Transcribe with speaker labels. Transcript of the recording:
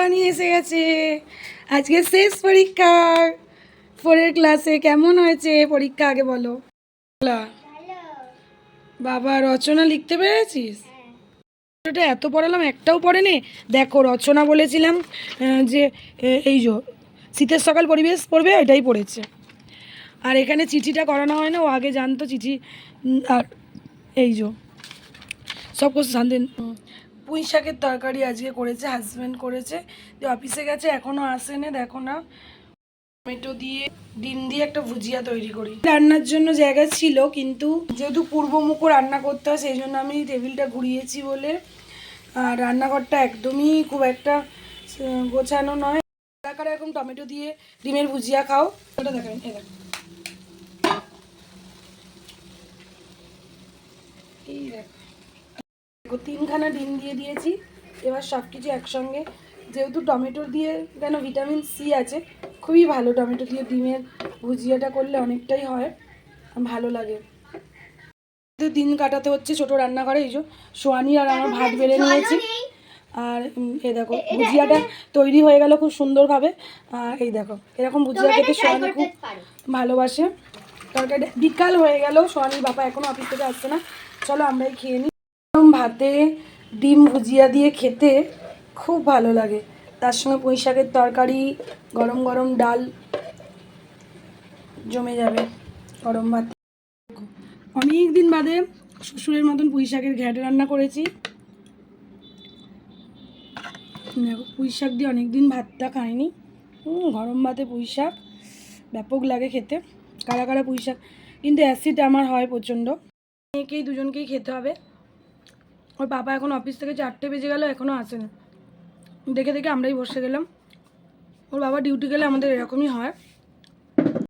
Speaker 1: সোয়ানি এসে গেছে আজকে শেষ পরীক্ষা। ফোরের ক্লাসে কেমন হয়েছে? পরীক্ষা আগে বলো। বাবা, রচনা লিখতে পেরেছিস? এটা এত পড়ালাম, একটাও পড়েনি। দেখো, রচনা বলেছিলাম যে এই যো, শীতের সকাল পরিবেশ পড়বে, এটাই পড়েছে। আর এখানে চিঠিটা করানো হয় না, ও আগে জানতো চিঠি আর এই যো, সব কিছু শান্তিন পুঁই শাকের তরকারি আজকে করেছে হাজব্যান্ড করেছে। যে অফিসে গেছে এখনও আসেনি, দেখো না। টমেটো দিয়ে, ডিম দিয়ে একটা ভুজিয়া তৈরি করি। রান্নার জন্য জায়গা ছিল, কিন্তু যেহেতু পূর্বমুখ রান্না করতে হয়, সেই জন্য আমি টেবিলটা ঘুরিয়েছি বলে। আর রান্নাঘরটা একদমই খুব একটা গোছানো নয়। কারা এরকম টমেটো দিয়ে ডিমের ভুজিয়া খাও। ওটা দেখাবেন এই দেখো। এই দেখো। তিনখানা ডিম দিয়ে দিয়েছি। এবার সব কিছু একসঙ্গে। যেহেতু টমেটো দিয়ে কেন ভিটামিন সি আছে খুবই ভালো টমেটো দিয়ে ডিমের ভুজিয়াটা করলে অনেকটাই হয় ভালো লাগে। দিন কাটাতে হচ্ছে ছোট রান্নাঘরে এই যে সোয়ানি আর আমার ভাত বেড়ে নিয়েছি। আর এই দেখো ভুজিয়াটা তৈরি হয়ে গেল খুব সুন্দরভাবে। আর এই দেখো এরকম ভুজিয়া খেতে সোয়ানি খুব ভালোবাসে। তরকারি বিকাল হয়ে গেল সোয়ানির বাবা এখনও অফিস থেকে আসছে না। চলো আমরাই খেয়ে নিই ভাতে ডিম ভুজিয়া দিয়ে খেতে খুব ভালো লাগে। তার সঙ্গে পুঁই শাকের তরকারি, গরম গরম ডাল জমে যাবে, গরম ভাত। অনেক দিন বাদে শ্বশুরের মতন পুঁই শাকের ঘ্যাট রান্না করেছি। পুঁই শাক দিয়ে অনেক দিন ভাতটা খাইনি। গরম ভাতে পুঁই শাক, ব্যাপক লাগে খেতে। কারা কারা পুঁই শাক, কিন্তু অ্যাসিড আমার হয় প্রচণ্ড। মেয়েকেই দুজনকেই খেতে হবে। ওর বাবা এখন অফিস থেকে চারটে বেজে গেল এখনও আসে না দেখে দেখে আমরাই বসে গেলাম। ওর বাবা ডিউটি গেলে আমাদের এরকমই হয়।